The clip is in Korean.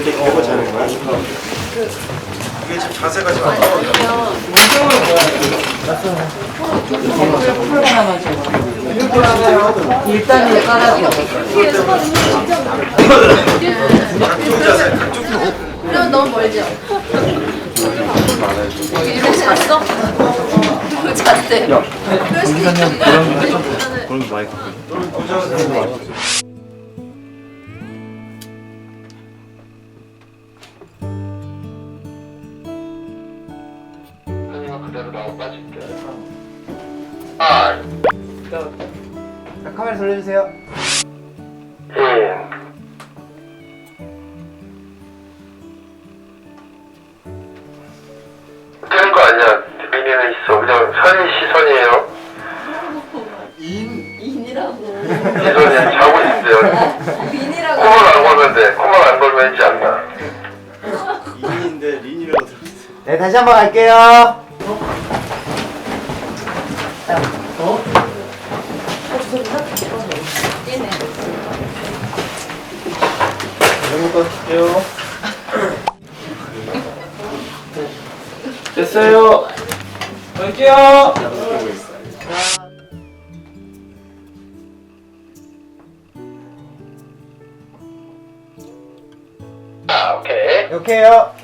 이렇게 끼고 자는 거야? 이게 지금 자세가 지금 안 나와. 일단은 깔아줘. 각종 자세, 각종 그럼 너무 멀죠? 이렇게 잤어? 잤대. 그럴 수도 있겠네. 그런 거 많이 그대로 나오고 빠질게. 아, 자, 카메라 돌려주세요. 예. 되는 거 아니야. 민이는 있어. 그냥 선이 시선이에요. 인이라고. 시선이 자고 있는데요. 인이라고. 코만 안 걸면 코만 안 걸면 왠지 안 나. 인인데 린이라고 들었어. 네, 다시 한번 갈게요. 인네. 이거 할게요. 됐어요. 갈게요. 아, 오케이. 오케이요.